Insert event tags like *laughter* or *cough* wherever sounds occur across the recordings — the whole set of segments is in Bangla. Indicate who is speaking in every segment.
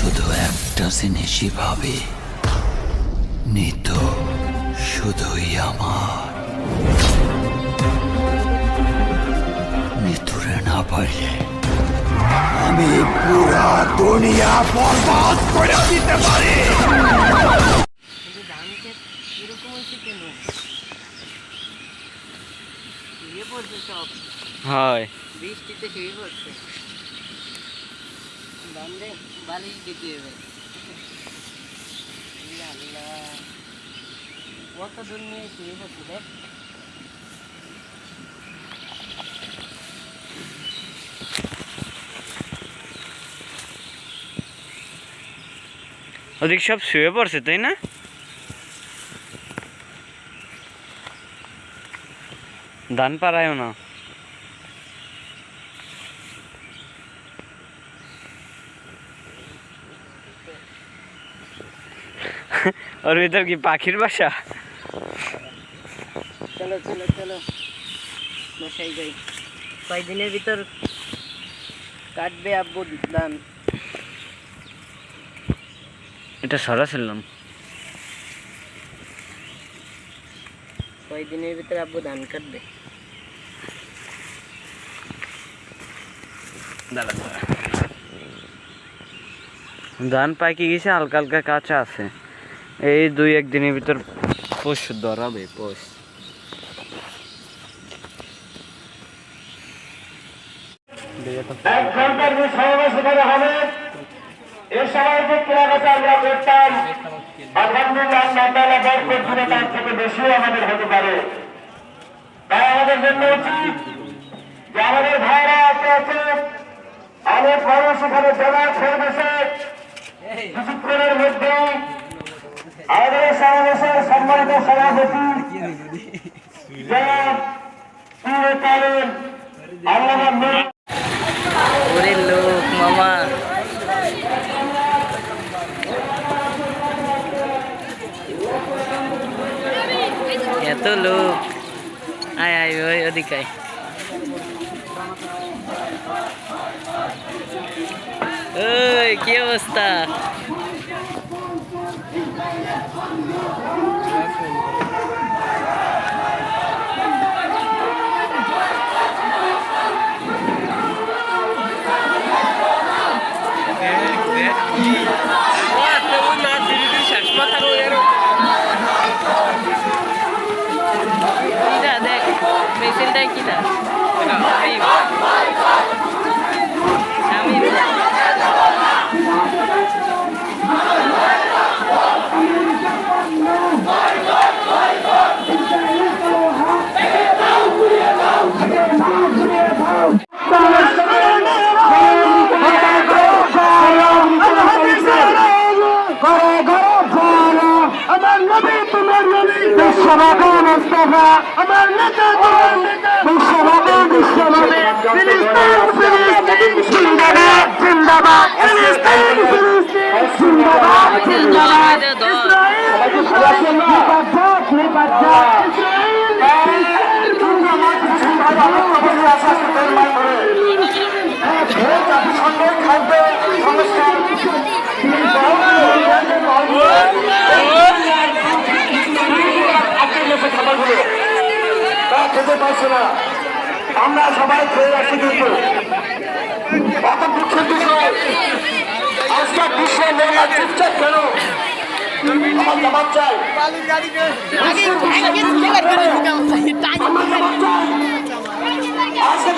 Speaker 1: শুধু একটা জিনিসই ভাবি। নিত শুধুই আমার। নিতুরে না পারলে আমি পুরা দুনিয়া বরবাদ করে দিতে পারি।
Speaker 2: হয়।
Speaker 3: বৃষ্টিতে শুয়ে পড়ছে। বান্ধে
Speaker 2: ওদিক সব শুয়ে পড়ছে তাই না? ধান পারায়ও না। ওর ভিতর কি পাখির বাসা?
Speaker 3: চলো চলো চলো। মশাই যাই। কয়দিনের ভিতর কাটবে আব্বু ধান?
Speaker 2: এটা সরাছিলাম
Speaker 3: কয়দিনের ভিতর আব্বু ধান কাটবে?
Speaker 2: দাঁড়া ধান পাকি গেছে হালকা হালকা কাঁচা আছে। এই দুই একদিনের ভিতর পোষ ধরাবে পোষ।
Speaker 4: এক ঘণ্টার যে সমাবেশ এখানে হবে এই সময় যে কেনাকাটা আমরা করতাম আলহামদুলিল্লাহ আল্লাহ বরকত দিলে তার থেকে বেশিও আমাদের হতে পারে। তাই আমাদের জন্য উচিত যে আমাদের ভাইরা আছে আছে অনেক মানুষ এখানে জমা কিছুক্ষণের মধ্যে আমাদের
Speaker 3: লোক মামা। এত লোক। আয় আয় ওই ওদিকে আয়। ওই কি অবস্থা কিটা দেখ পেন্সিলটা কিটা আমি
Speaker 4: আমার নবী তোমার নবী বিশ্বনবী মুস্তাফা আমার নেতা সংস্থার তা খেতে পারছে না। আমরা সবাই খেয়ে আসি কিন্তু। অত দুঃখের বিষয়। আজকে বিশ্বের মেয়েরা চুপচাপ কেন? আমার জবাব চাই। আজকে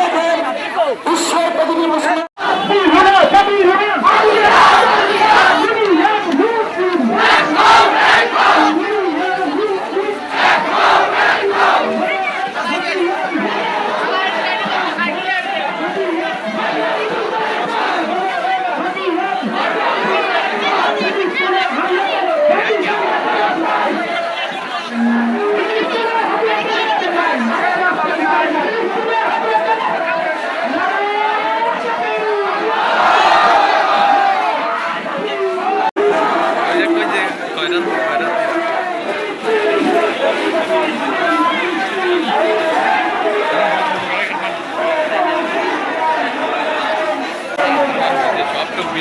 Speaker 4: বিশ্বের প্রতিটি মুসলিম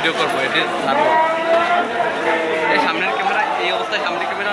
Speaker 2: ভিডিও করব এটি
Speaker 5: সামনের ক্যামেরা এই
Speaker 3: অবস্থায় সামনের ক্যামেরা।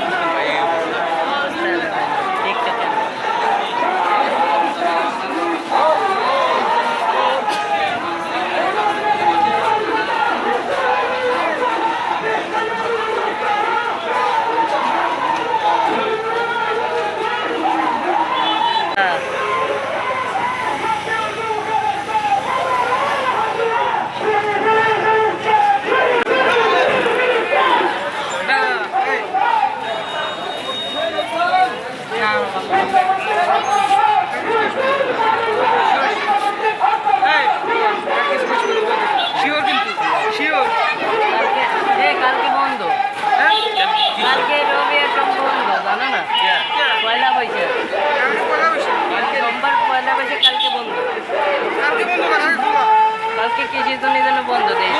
Speaker 3: কৃষির জন্য জন্য বন্ধ দেয়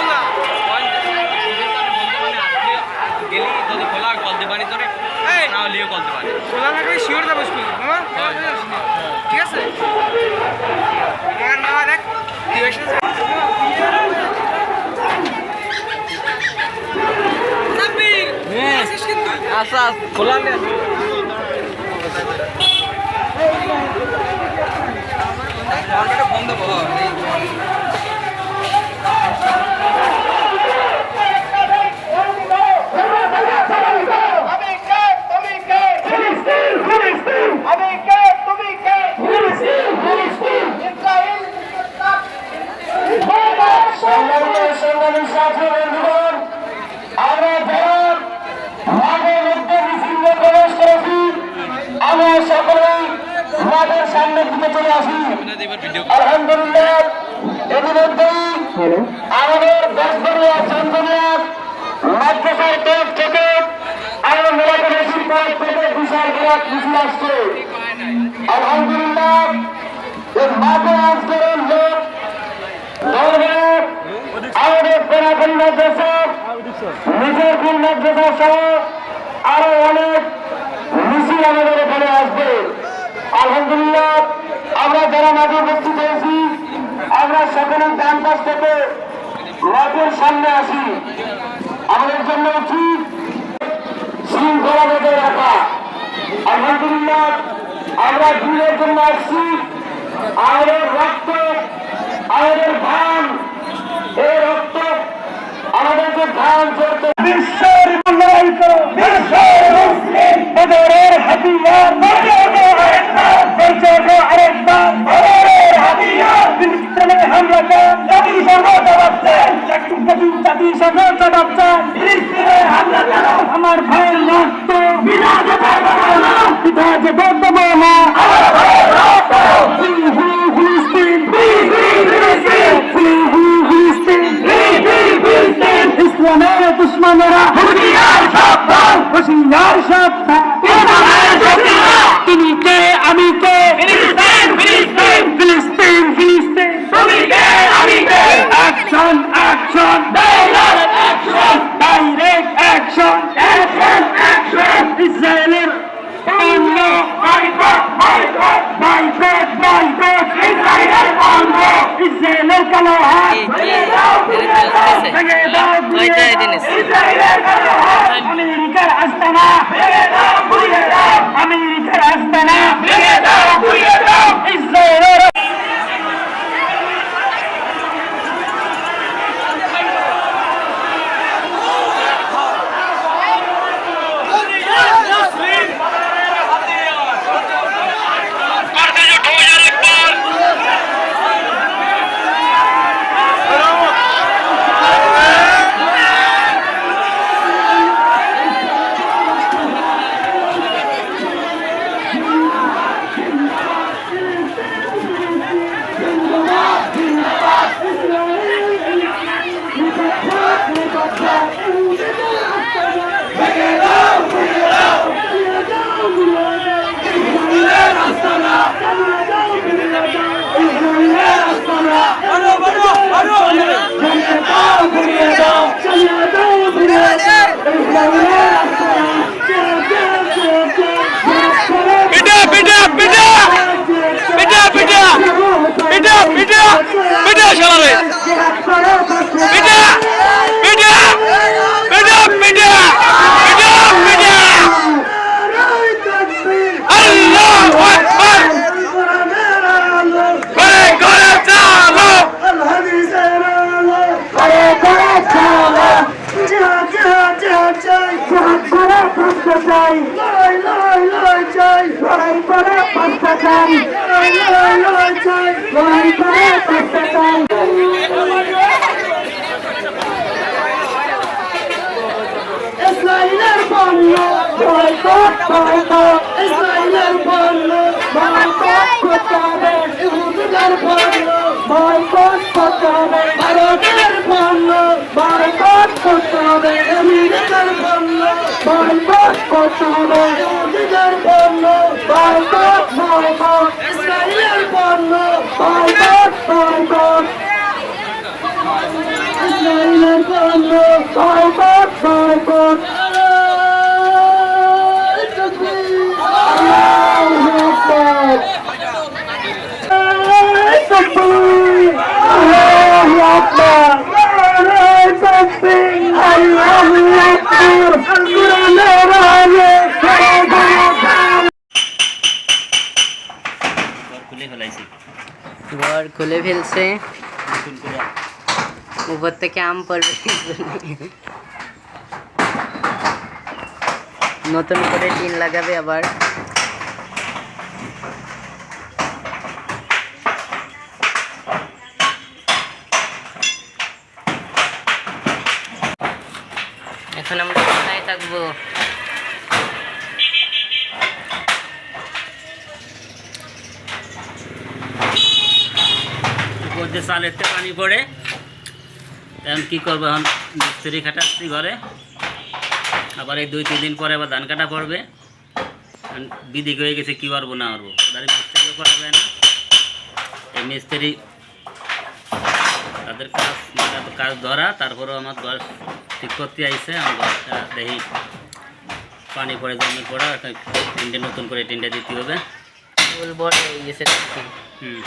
Speaker 5: গেলি যদি খোলা কল দিবানি তোরে না হলেও কল দিবানি
Speaker 6: খোলা থাকলে শিওর যাব স্কুল ঠিক আছে মামা দেখ
Speaker 2: আচ্ছা খোলা নেই
Speaker 6: বন্ধ
Speaker 4: Thank *laughs* you. নিজেরপুর মাদ্রাসা সহ আরও অনেক মিছিল আমাদের এখানে আসবে। আলহামদুলিল্লাহ, আমরা যারা মাঠে উপস্থিত হয়েছি, আমরা সকলে ডান পাশ থেকে মাঠের সামনে আসি। আমাদের জন্য উচিত শৃঙ্খলা বজায় রাখা। আলহামদুলিল্লাহ, আমরা দিনের জন্য আসছি। আমাদের রক্ত আমাদের ধান এই রক্ত আমাদেরকে ধান করতে বিশ্বের বিশ্বের মুসলিম বদরের হাতিয়ার জাতি জবাব দেন
Speaker 5: God's above চাই লড়াই লড়াই লড়াই চাই। লড়াই করে পাঁচটা চাই। লড়াই লড়াই লড়াই চাই। লড়াই করে পাঁচটা চাই। ইসরায়েলের পণ্য বয়কট বয়কট ইসরায়েলের পণ্য বয়কট করতে হবে। ইহুদিদের পণ্য বয়কট করতে হবে, ভারতের পণ্য। বয়কট করতে হবে, আমেরিকার পণ্য। বয়কট করতে হবে, ইহুদিদের পণ্য। বয়কট বয়কট, ইসরায়েলের পণ্য। বয়কট বয়কট, ইসরায়েলের পণ্য। Boycott boycott.
Speaker 3: ঘর খুলে ফেলছে। উপর থেকে আম পড়বে। নতুন করে টিন লাগাবে আবার এখন আমরা কোথায় থাকব।
Speaker 7: দিয়ে চালেরতে পানি পড়ে। এখন কী করব এখন? মিস্ত্রি খাটাচ্ছি ঘরে। আবার এই দুই, তিন দিন পরে আবার ধান কাটা পড়বে। বিধি হয়ে গেছে, কী পারব না পারব তাদের মিস্ত্রিও করা যায় না। এই মিস্ত্রি তাদের কাজ কাজ ধরা, তারপরেও আমার ঘর ঠিক করতে আইসে আমার ঘরটা দেখি পানি পরে জমি পড়া তিনটে নতুন করে তিনটে দিতে হবে।
Speaker 3: ফুল বড় গেছে।
Speaker 7: হুম।